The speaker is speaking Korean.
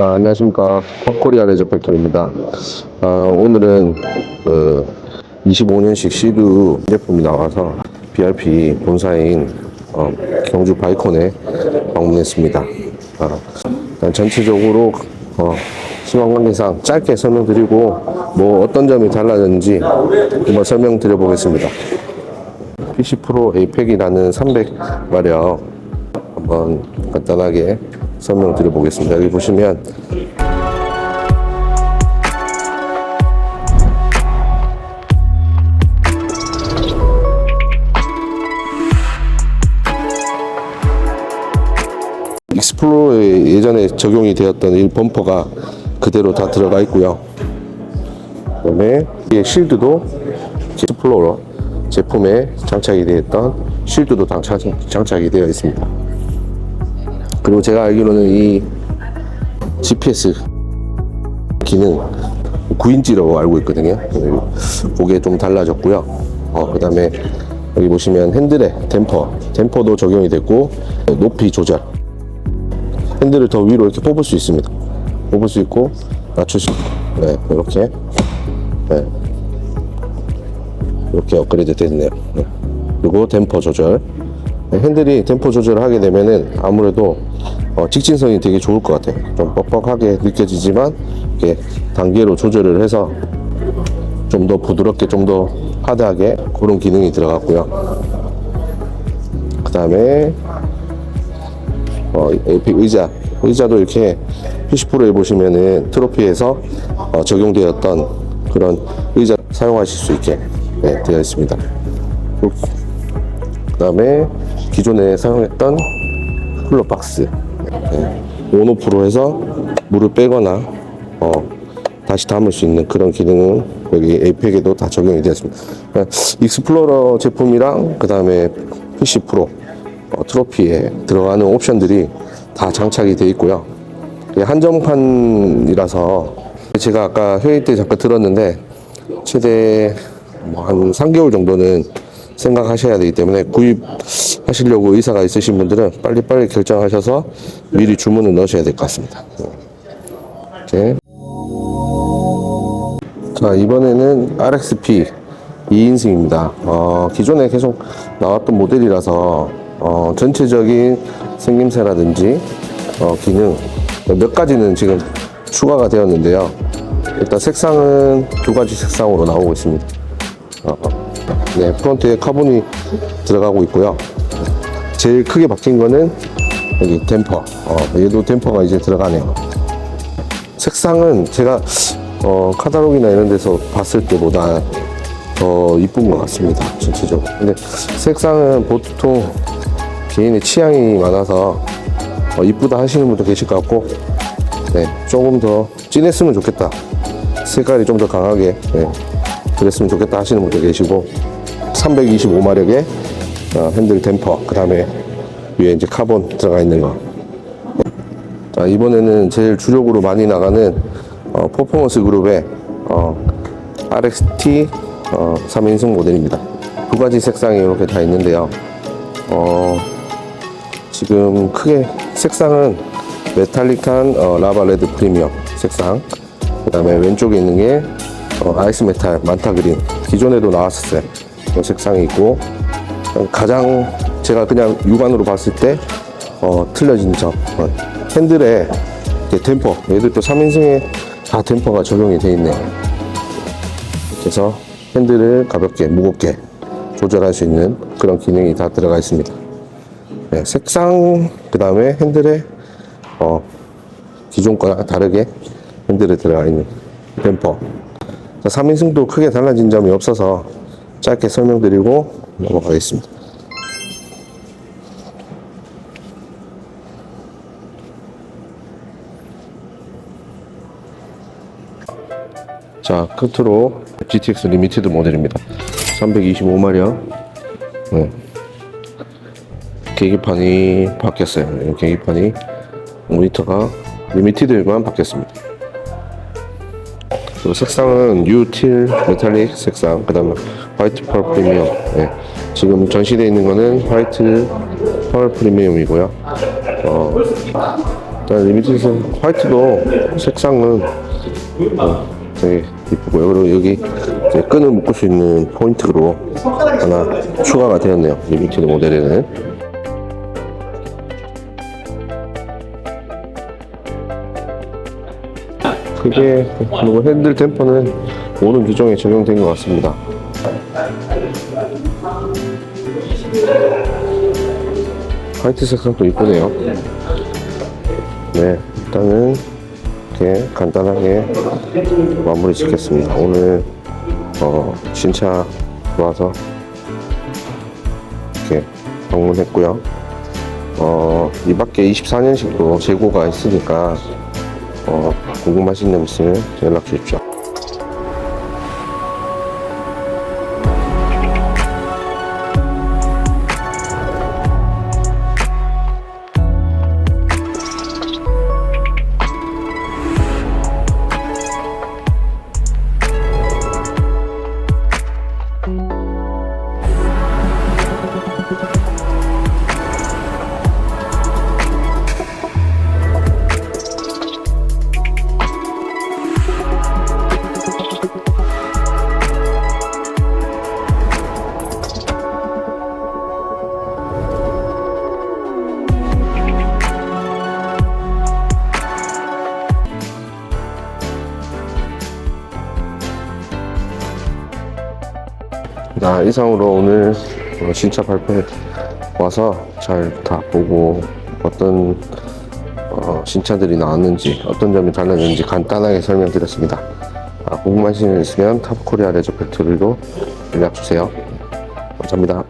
아, 안녕하십니까. 코리아 레저 팩토리입니다. 아, 오늘은 그 25년식 시드 제품이 나와서 BRP 본사인 어, 경주 바이콘에 방문했습니다. 아, 일단 전체적으로 어, 시황 관계상 짧게 설명드리고 뭐 어떤 점이 달라졌는지 한번 설명드려 보겠습니다. PC 프로 에이펙이라는 300마력 한번 간단하게 설명드려 보겠습니다. 여기 보시면 익스플로러에 예전에 적용이 되었던 이 범퍼가 그대로 다 들어가 있고요. 그다음에 이 실드도 익스플로러 제품에 장착이 되었던 실드도 장착, 장착이 되어 있습니다. 그리고 제가 알기로는 이 GPS 기능 9인치라고 알고 있거든요. 그게 좀 달라졌고요. 어, 그 다음에 여기 보시면 핸들에 댐퍼, 댐퍼도 적용이 됐고 높이 조절. 핸들을 더 위로 이렇게 뽑을 수 있습니다. 뽑을 수 있고 낮출 수 네, 이렇게 네. 이렇게 업그레이드 됐네요. 네. 그리고 댐퍼 조절. 네, 핸들이 댐퍼 조절을 하게 되면은 아무래도 어, 직진성이 되게 좋을 것 같아요. 좀 뻑뻑하게 느껴지지만 이렇게 단계로 조절을 해서 좀 더 부드럽게 좀 더 하드하게 그런 기능이 들어갔고요. 그 다음에 어, 의자 의자도 이렇게 PC 프로에 보시면은 트로피에서 어, 적용되었던 그런 의자 사용하실 수 있게 네, 되어 있습니다. 그 다음에 기존에 사용했던 쿨러 박스 네, 온오프로 해서 물을 빼거나 어, 다시 담을 수 있는 그런 기능은 여기 에이펙에도 다 적용이 되었습니다. 그러니까 익스플로러 제품이랑 그 다음에 PC 프로 어, 트로피에 들어가는 옵션들이 다 장착이 되어 있고요. 이게 한정판이라서 제가 아까 회의 때 잠깐 들었는데 최대 뭐 한 3개월 정도는 생각하셔야 되기 때문에 구입하시려고 의사가 있으신 분들은 빨리빨리 결정하셔서 미리 주문을 넣으셔야 될 것 같습니다. 이렇게. 자, 이번에는 RXP 2인승입니다. 어, 기존에 계속 나왔던 모델이라서 어, 전체적인 생김새라든지 어, 기능 몇 가지는 지금 추가가 되었는데요. 일단 색상은 두 가지 색상으로 나오고 있습니다. 네, 프론트에 카본이 들어가고 있고요. 제일 크게 바뀐 거는 여기 댐퍼. 어, 얘도 댐퍼가 이제 들어가네요. 색상은 제가 어, 카탈로그나 이런 데서 봤을 때보다 더 이쁜 것 같습니다. 전체적으로. 근데 색상은 보통 개인의 취향이 많아서 어, 이쁘다 하시는 분도 계실 것 같고 네, 조금 더 진했으면 좋겠다. 색깔이 좀 더 강하게 네, 그랬으면 좋겠다 하시는 분도 계시고 325마력의 어, 핸들 댐퍼 그 다음에 위에 이제 카본 들어가 있는 거 자, 이번에는 제일 주력으로 많이 나가는 어, 퍼포먼스 그룹의 어, RXT 어, 3인승 모델입니다. 두 가지 색상이 이렇게 다 있는데요. 어, 지금 크게 색상은 메탈릭한 어, 라바 레드 프리미엄 색상 그 다음에 왼쪽에 있는 게 어, 아이스 메탈 만타 그린 기존에도 나왔었어요 그 색상이 있고 가장 제가 그냥 육안으로 봤을 때 어, 틀려진 점 어, 핸들에 댐퍼 얘들도 3인승에 다 댐퍼가 적용이 되어 있네요. 그래서 핸들을 가볍게 무겁게 조절할 수 있는 그런 기능이 다 들어가 있습니다. 네, 색상 그 다음에 핸들에 어, 기존 거랑 다르게 핸들에 들어가 있는 댐퍼. 3인승도 크게 달라진 점이 없어서 짧게 설명드리고 넘어가겠습니다 자 끝으로 GTX 리미티드 모델입니다 325마력 네. 계기판이 바뀌었어요. 계기판이 모니터가 리미티드만 바뀌었습니다. 그리고 색상은 뉴틸 메탈릭 색상, 그 다음에 화이트 펄 프리미엄. 네. 지금 전시되어 있는 거는 화이트 펄 프리미엄이고요. 어, 일단 리미티드 화이트도 색상은 어, 되게 이쁘고요. 그리고 여기 끈을 묶을 수 있는 포인트로 하나 추가가 되었네요. 리미티드 모델에는. 그게 그리고 핸들 댐퍼는 모든 규정에 적용된 것 같습니다. 화이트 색상도 이쁘네요. 네, 일단은 이렇게 간단하게 마무리 짓겠습니다. 오늘 어, 신차 와서 이렇게 방문했고요. 어, 이 밖에 24년식도 재고가 있으니까 어, 궁금하신 점 있으면 연락 주십시오. 자, 이상으로 오늘 어, 신차 발표 와서 잘 다 보고 어떤 어, 신차들이 나왔는지 어떤 점이 달랐는지 간단하게 설명드렸습니다. 아, 궁금하신 점 있으면 탑코리아 레저 팩토리로 연락 주세요. 감사합니다.